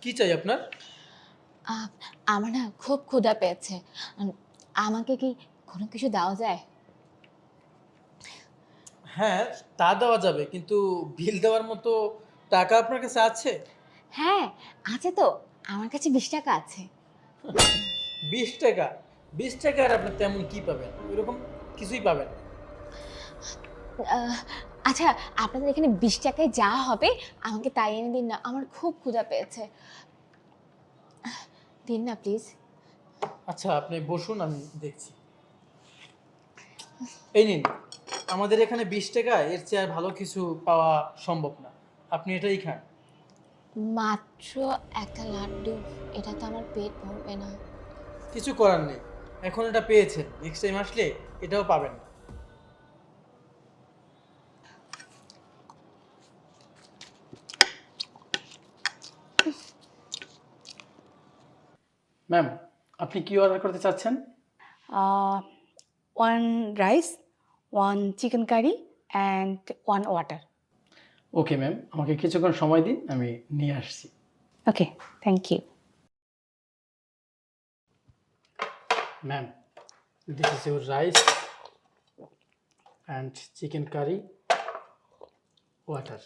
কি চাই আপনার? আহ, আমার না খুব ক্ষুধা পেয়েছে। উম, আমাকে কি কোনো কিছু দেওয়া যায়? হ্যাঁ তা দেওয়া যাবে কিন্তু বিল দেওয়ার মতো টাকা আপনার কাছে আছে? হ্যাঁ আছে তো। আমার কাছে বিশ টাকা আছে। বিশ টাকা? বিশ টাকার আপনি তেমন কি পাবেন? এরকম কিছুই পাবেন। আহ, আচ্ছা আপনাদের এখানে বিশ টাকায় যা হবে আমাকে তাই এনে দিন না আমার খুব ক্ষুধা পেয়েছে। দিন না প্লিজ আচ্ছা আপনি বসুন আমি দেখছি। এই নিন আমাদের এখানে বিশ টাকা এর চেয়ে আর ভালো কিছু পাওয়া সম্ভব না। আপনি এটাই খান। মাত্র একটা লাড্ডু এটা তো আমার পেট ভরবে না। কিছু করার নেই এখন এটা পেয়েছেন নেক্সট টাইম আসলে এটাও পাবেন না। ম্যাম আপনি কি অর্ডার করতে চাচ্ছেন? One rice one chicken curry and one water okay ma'am আমাকে কিছুক্ষণ সময় দিন আমি নিয়ে আসছি। Okay thank you ma'am this is your rice and chicken curry water